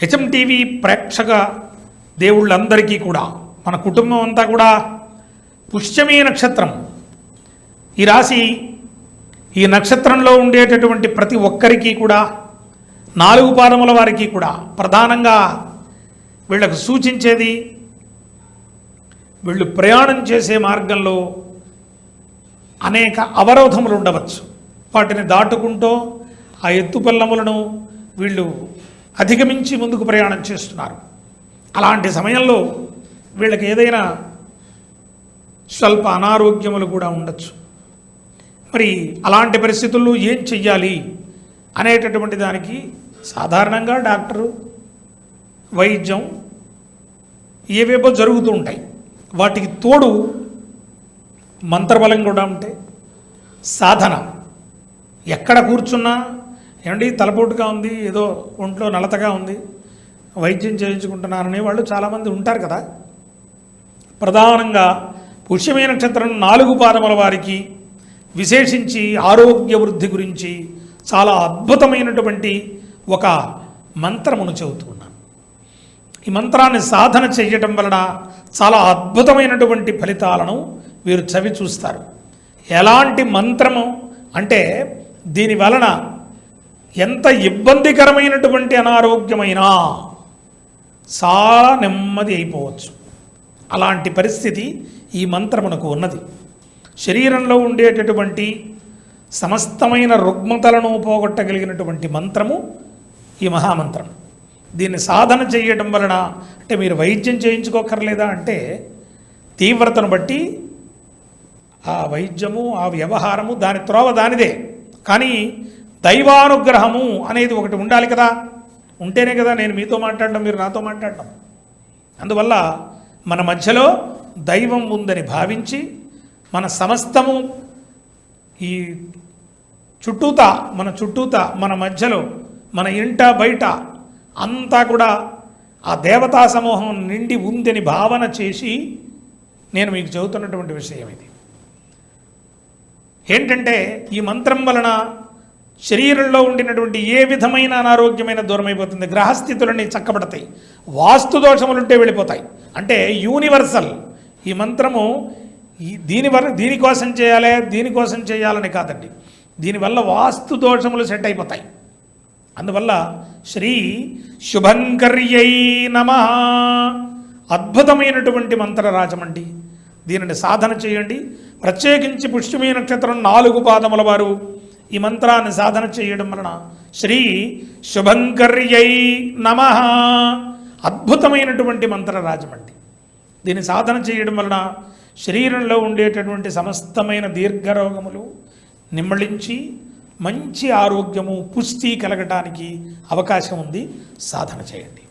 HM TV ప్రేక్షక దేవుళ్ళందరికీ కూడా మన కుటుంబం అంతా కూడా పుష్యమీ నక్షత్రం. ఈ రాశి ఈ నక్షత్రంలో ఉండేటటువంటి ప్రతి ఒక్కరికి కూడా నాలుగు పాదముల వారికి కూడా ప్రధానంగా వీళ్ళకు సూచించేది వీళ్ళు ప్రయాణం చేసే మార్గంలో అనేక అవరోధములు ఉండవచ్చు. వాటిని దాటుకుంటూ ఆ ఎత్తుపల్లములను వీళ్ళు అధిగమించి ముందుకు ప్రయాణం చేస్తున్నారు. అలాంటి సమయంలో వీళ్ళకి ఏదైనా స్వల్ప అనారోగ్యములు కూడా ఉండొచ్చు. మరి అలాంటి పరిస్థితుల్లో ఏం చెయ్యాలి అనేటటువంటి దానికి సాధారణంగా డాక్టరు వైద్యం ఏవేవో జరుగుతూ ఉంటాయి. వాటికి తోడు మంత్రబలం కూడా ఉంటే సాధన. ఎక్కడ కూర్చున్నా ఏమండి తలపోటుగా ఉంది ఏదో ఒంట్లో నలతగా ఉంది వైద్యం చేయించుకుంటున్నారనే వాళ్ళు చాలామంది ఉంటారు కదా. ప్రధానంగా పుష్యమే నక్షత్రం నాలుగు పాదముల వారికి విశేషించి ఆరోగ్య వృద్ధి గురించి చాలా అద్భుతమైనటువంటి ఒక మంత్రమును చెబుతున్నాను ఈ మంత్రాన్ని సాధన చేయటం వలన చాలా అద్భుతమైనటువంటి ఫలితాలను వీరు చవి చూస్తారు. ఎలాంటి మంత్రము అంటే దీని వలన ఎంత ఇబ్బందికరమైనటువంటి అనారోగ్యమైనా చాలా నెమ్మది అయిపోవచ్చు. అలాంటి పరిస్థితి ఈ మంత్రమునకు ఉన్నది. శరీరంలో ఉండేటటువంటి సమస్తమైన రుగ్మతలను పోగొట్టగలిగినటువంటి మంత్రము ఈ మహామంత్రం. దీన్ని సాధన చేయటం వలన అంటే మీరు వైద్యం చేయించుకోకర్లేదా అంటే తీవ్రతను బట్టి ఆ వైద్యము ఆ వ్యవహారము దాని త్రోవ దానిదే. కానీ దైవానుగ్రహము అనేది ఒకటి ఉండాలి కదా. ఉంటేనే కదా నేను మీతో మాట్లాడడం మీరు నాతో మాట్లాడడం. అందువల్ల మన మధ్యలో దైవం ఉందని భావించి మన సమస్తము ఈ చుట్టూత మన చుట్టూత మన మధ్యలో మన ఇంట బయట అంతా కూడా ఆ దేవతా సమూహం నిండి ఉందని భావన చేసి నేను మీకు చెబుతున్నటువంటి విషయం ఇది. ఏంటంటే ఈ మంత్రం వలన శరీరంలో ఉండినటువంటి ఏ విధమైన అనారోగ్యమైన దూరం అయిపోతుంది గ్రహస్థితులన్నీ చక్కబడతాయి. వాస్తు దోషములుంటే వెళ్ళిపోతాయి. అంటే యూనివర్సల్. ఈ మంత్రము ఈ దీని వల్ల దీనికోసం చేయాలి దీనికోసం చేయాలని కాదండి. దీనివల్ల వాస్తు దోషములు సెట్ అయిపోతాయి. అందువల్ల శ్రీ శుభంకర్యై నమ. అద్భుతమైనటువంటి మంత్రరాజమండి దీనిని సాధన చేయండి. ప్రత్యేకించి పుష్యమీ నక్షత్రం నాలుగు పాదముల వారు ఈ మంత్రాన్ని సాధన చేయడం వలన శ్రీ శుభంకర్యై నమ. అద్భుతమైనటువంటి మంత్రరాజమండి దీన్ని సాధన చేయడం వలన శరీరంలో ఉండేటటువంటి సమస్తమైన దీర్ఘరోగములు నిమ్మళించి మంచి ఆరోగ్యము పుష్టి కలగటానికి అవకాశం ఉంది. సాధన చేయండి.